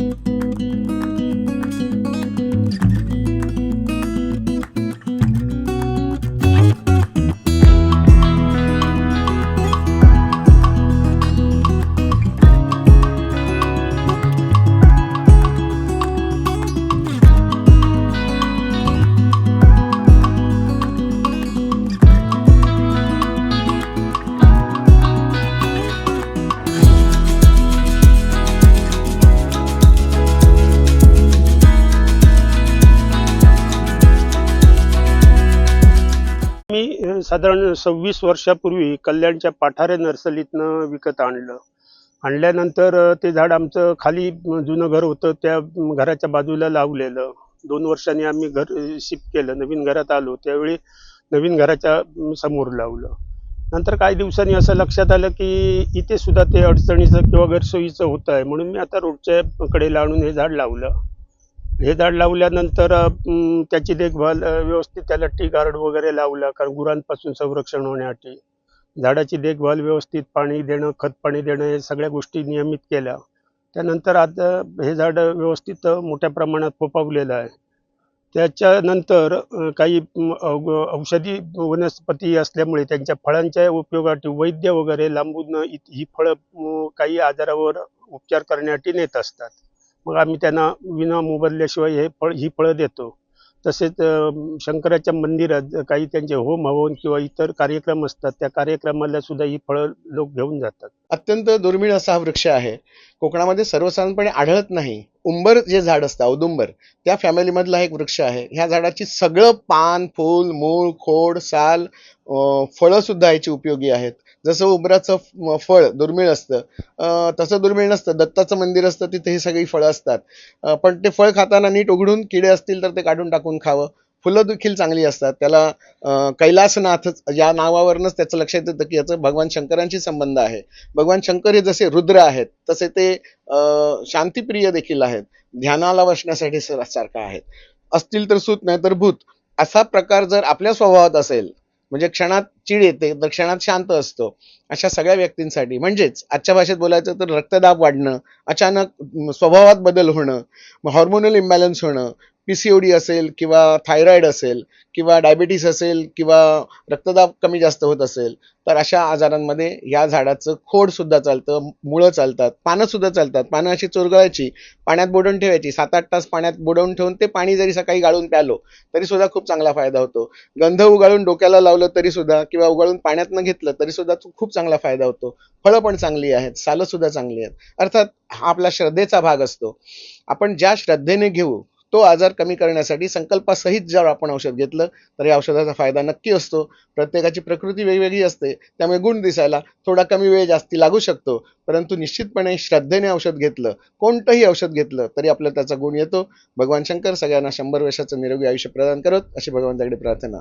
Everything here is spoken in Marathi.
मी अ, साधारण सव्वीस वर्षापूर्वी कल्याणच्या पाठारे नर्सरीतनं विकत आणलं. आणल्यानंतर ते झाड आमचं खाली जुनं घर होतं त्या घराच्या बाजूला लावलेलं. दोन वर्षांनी आम्ही घर शिफ्ट केलं. नवीन घरात आलो. त्यावेळी नवीन घराच्या समोर लावलं. नंतर काही दिवसांनी असं लक्षात आलं की इथे सुद्धा ते अडचणीचं किंवा गैरसोयीचं होत आहे म्हणून मी आता रोडच्या कडेला आणून हे झाड लावलं. हे झाड लावल्यानंतर त्याची देखभाल व्यवस्थित त्याला टी गार्ड वगैरे लावला कारण गुरांपासून संरक्षण होण्यासाठी. झाडाची देखभाल व्यवस्थित पाणी देणं खत पाणी देणं हे सगळ्या गोष्टी नियमित केल्या. त्यानंतर आता हे झाड व्यवस्थित मोठ्या प्रमाणात फोपावलेलं आहे. त्याच्यानंतर काही औषधी वनस्पती असल्यामुळे त्यांच्या फळांच्या उपयोगासाठी वैद्य वगैरे लांबून ही फळं काही आजारावर उपचार करण्यासाठी नेत असतात. मग आम्ही त्यांना विना मोबदल्याशिवाय हे फळ ही फळं देतो. तसेच शंकराच्या मंदिरात काही त्यांचे होम हवन किंवा इतर कार्यक्रम असतात त्या कार्यक्रमाला सुद्धा ही फळं लोक घेऊन जातात. अत्यंत दुर्मिळ असा हा वृक्ष आहे. कोकणामध्ये सर्वसाधारणपणे आढळत नाही. उंबर जे झाड असतं औदुंबर त्या फॅमिलीमधला एक वृक्ष आहे. ह्या झाडाची सगळं पान फूल मूळ खोड साल फळंसुद्धा फळं सुद्धा याची उपयोगी आहेत. जसं उंबराचं फ- फळ दुर्मिळ असतं तसं दुर्मिळ नसतं. दत्ताचं मंदिर असतं तिथे ही सगळी फळं असतात. पण ते फळ खाताना नीट उघडून किडे असतील तर ते काढून टाकून खावं. फुलं देखील चांगली असतात. त्याला कैलासनाथ या नावावरूनच त्याचं लक्षात येतं की याचं भगवान शंकरांशी संबंध आहे. भगवान शंकर हे जसे रुद्र आहेत तसे ते शांतिप्रिय देखील आहेत. ध्यानाला बसण्यासाठी सारखं आहेत. असतील तर सूत नाही तर भूत. असा प्रकार जर आपल्या स्वभावात असेल म्हणजे क्षणात चिड येते तर क्षणात शांत असतो अशा सगळ्या व्यक्तींसाठी. म्हणजेच आजच्या भाषेत बोलायचं तर रक्तदाब वाढणं अचानक स्वभावात बदल होणं हॉर्मोनल इम्बॅलन्स होणं पीसीओडी असेल किंवा थायरॉइड असेल किंवा डायबिटीस असेल किंवा रक्तदाब कमी जास्त होत असेल तर अशा आजारांमध्ये या झाडाचं खोड सुद्धा चालतं मुळं चालतात पानं सुद्धा चालतात. पानं अशी चोरगळायची पाण्यात बुडवून ठेवायची सात आठ तास पाण्यात बुडवून ठेवून ते पाणी जरी सकाळी गाळून प्यालो तरी सुद्धा खूप चांगला फायदा होतो. गंध उगाळून डोक्याला लावलं तरी सुद्धा किंवा उगाळून पाण्यातनं घेतलं तरी सुद्धा खूप चांगला फायदा होतो. फळं पण चांगली आहेत सालं सुद्धा चांगली आहेत. अर्थात हा आपला श्रद्धेचा भाग असतो. आपण ज्या श्रद्धेने घेऊ तो आजार कमी करण्यासाठी संकल्पासहित जर आपण औषध घेतलं तर या औषधाचा फायदा नक्की असतो. प्रत्येकाची प्रकृती वेगवेगळी असते त्यामुळे गुण दिसायला थोडा कमी वेळ जास्ती लागू शकतो. परंतु निश्चितपणे श्रद्धेने औषध घेतलं कोणतंही औषध घेतलं तरी आपल्याला त्याचा गुण येतो. भगवान शंकर सगळ्यांना शंभर वर्षाचं निरोगी आयुष्य प्रदान करत अशी भगवंताकडे प्रार्थना.